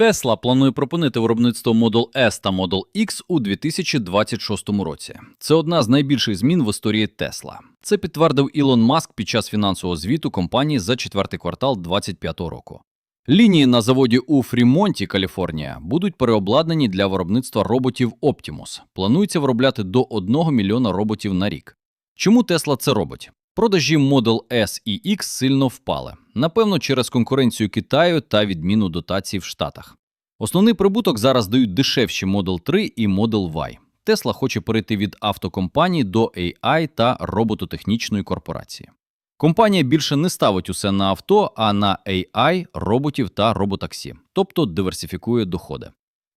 Tesla планує припинити виробництво Model S та Model X у 2026 році. Це одна з найбільших змін в історії Tesla. Це підтвердив Ілон Маск під час фінансового звіту компанії за четвертий квартал 2025 року. Лінії на заводі у Фрімонті, Каліфорнія, будуть переобладнані для виробництва роботів Optimus. Планується виробляти до 1 мільйона роботів на рік. Чому Tesla це робить? Продажі Model S і X сильно впали, напевно, через конкуренцію Китаю та відміну дотацій в Штатах. Основний прибуток зараз дають дешевші Model 3 і Model Y. Tesla хоче перейти від автокомпанії до AI та робототехнічної корпорації. Компанія більше не ставить усе на авто, а на AI, роботів та роботаксі, тобто диверсифікує доходи.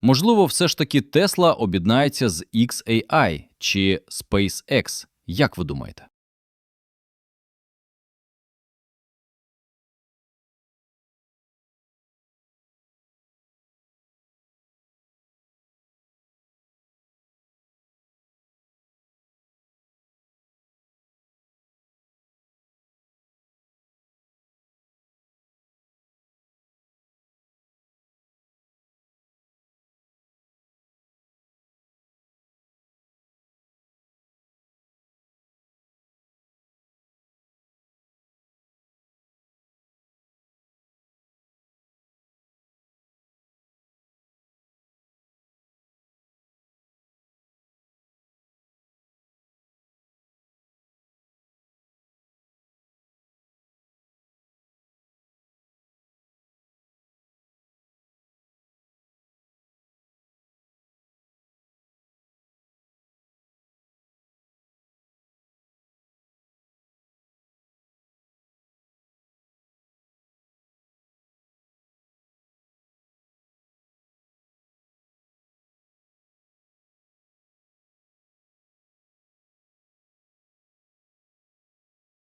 Можливо, все ж таки Tesla об'єднається з XAI чи SpaceX. Як ви думаєте?